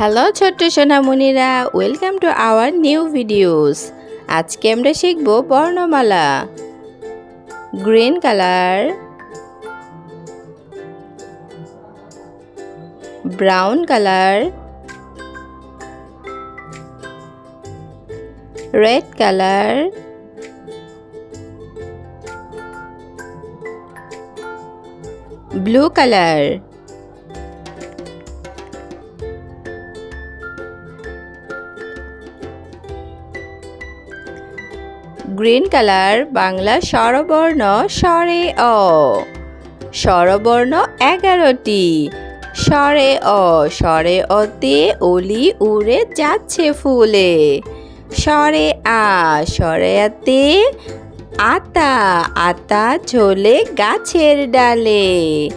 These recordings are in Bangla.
হ্যালো ছোট্ট সোনামণিরা। Welcome to our new videos আজকে আমরা শিখব বর্ণমালা। Green colour brown colour red colour blue colour green colour, Bangla স্বরবর্ণ স্বরে অ। স্বরবর্ণ এগারোটি। স্বরে অ, স্বরে অতে অলি উড়ে যাচ্ছে ফুলে। স্বরে আ, স্বরে আতে আতা আতা ঝোলে গাছের ডালে।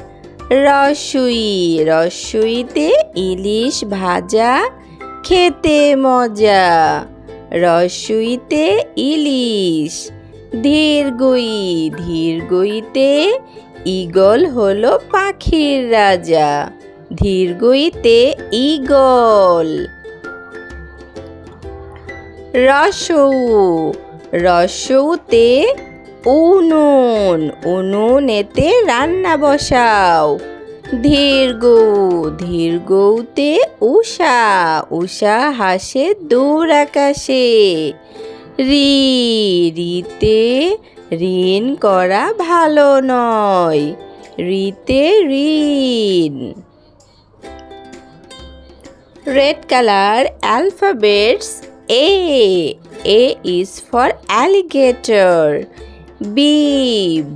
রসুই, রসুইতে ইলিশ ভাজা, খেতে মজা। রসুইতে ইলিশ ধীরগই ধীরগইতে ইগল হলো পাখির রাজা ধীরগইতে ইগল রসৌ, রসৌতে উনুন, উনুনেতে রান্না বসাও দীর্ঘ দীর্ঘতে উষা উষা হাসে দৌড় আকাশে। রি, রিতে ঋণ করা ভালো নয়, রিতে ঋণ। Red colour alphabets A A is for alligator, B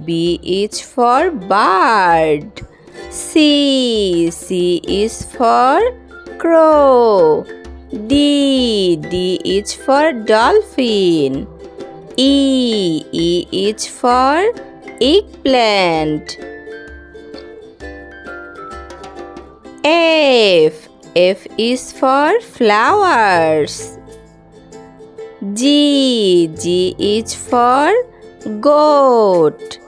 B is for bird. C. C is for crow. D. D is for dolphin. E. E is for eggplant. F. F is for flowers. G. G is for goat.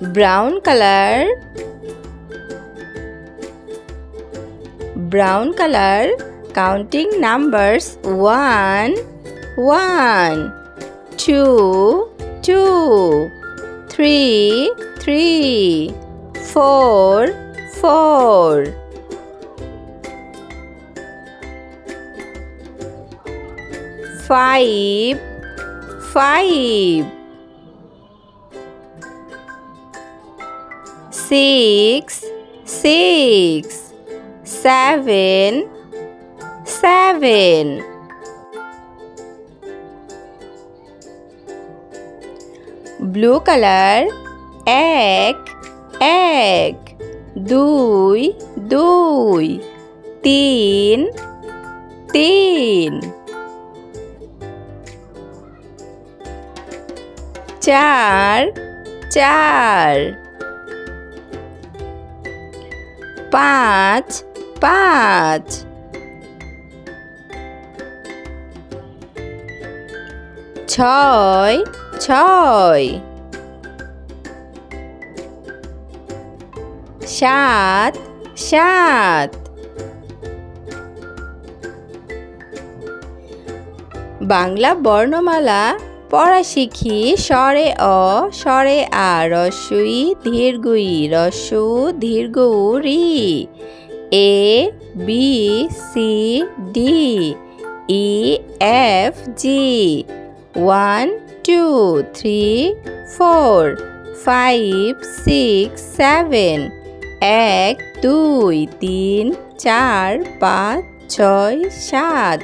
brown color. Brown color. Counting numbers. 1 1 2 2 3 3 4 4 5 5 Six, six. Seven, seven. Blue colour এক এক দুই দুই তিন তিন চার চার পাঁচ পাঁচ। ছয় ছয়। সাত সাত। বাংলা বর্ণমালা পড়া শিখি স্বরে অ স্বরে আ রস্বই ধীর্ঘই রস্য দীর্ঘ রি A, B, C, D, E, F, G. One, two, three, four, five, six, seven, এক, দুই, তিন, চার, পাঁচ, ছয়, সাত।